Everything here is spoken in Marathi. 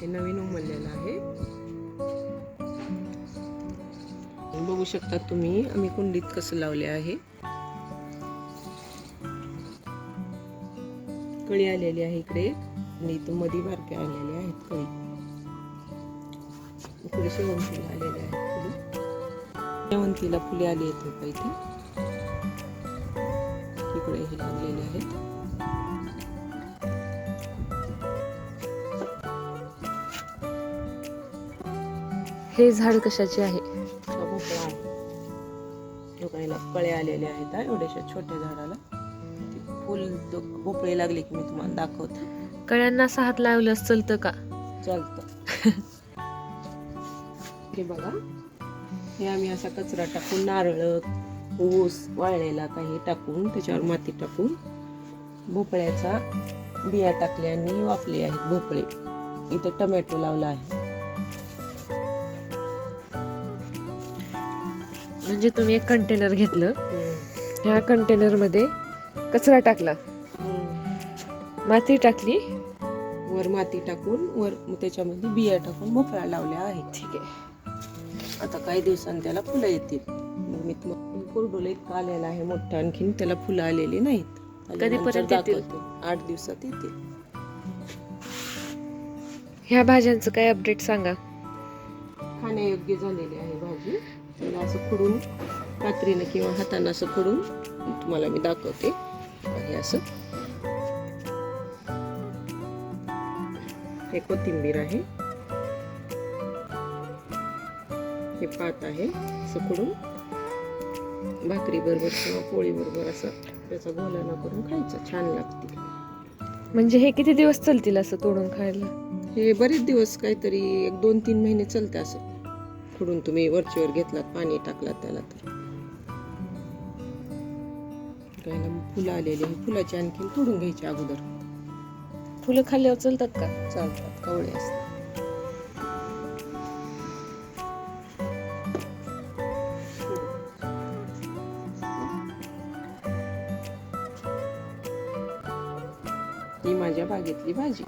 हे नवीन उमललेलं आहे. बघू शकता तुम्ही आम्ही कुंडीत कसं लावले आहे. कळी आलेली आहे इकडे आणि इथं मध्ये बारक्या आलेल्या आहेत कळी. इकडे शेवंतीला आलेल्या आहेत शेवंतीला फुले आली आहेत इथे. इकडे हे लागलेले आहेत. हे झाड कशाचे आहे? हा भोपळा आहे कळे आलेले आहेत एवढ्याशा छोट्या झाडाला. फुल भोपळे लागले की मी तुम्हाला दाखवते. कळ्यांना असा हात लावल्यास चलतं का? चालतं. हे बघा हे आम्ही असा कचरा टाकून नारळ ऊस वाळलेला काही टाकून त्याच्यावर माती टाकून भोपळ्याचा बिया टाकल्या आणि वाफले आहेत भोपळे. इथं टमॅटो लावला आहे. म्हणजे तुम्ही एक कंटेनर घेतलं. ह्या कंटेनरमध्ये कचरा टाकला. माती टाकली. वर माती टाकून वर मग त्याच्यामध्ये बिया टाकून भोपळा लावल्या आहेत. ठीक आहे. आता काही दिवसांनी त्याला फुलं येतील. मग मी कोरडोला इतकं आलेला आहे मोठं. आणखीन त्याला फुलं आलेली नाहीत. कधीपर्यंत. आठ दिवसात येतील. ह्या भाज्यांचं काय अपडेट सांगा. खाण्यायोग्य झालेली आहे भाजी. त्याला असं खुडून कात्रीनं किंवा हातानं असं खुडून तुम्हाला मी दाखवते. हे असं. हे कोथिंबीर आहे. हे पात आहे असं खुडून. भाकरी बरोबर किंवा पोळी बरोबर असं त्याचा गोलाना करून खायचं. छान लागते. म्हणजे हे किती दिवस चालतील असं तोडून खायला? हे बरेच दिवस काहीतरी एक दोन तीन महिने चालते असं. खुडून तुम्ही वरचीवर घेतलात पाणी टाकलात त्याला तर. फुलं आलेली आहे फुलाची आणखीन तोडून घ्यायची अगोदर. फुलं खाल्ल्यावर चालतात का? चालतात कवळे असतात. ही माझ्या बागेतली भाजी.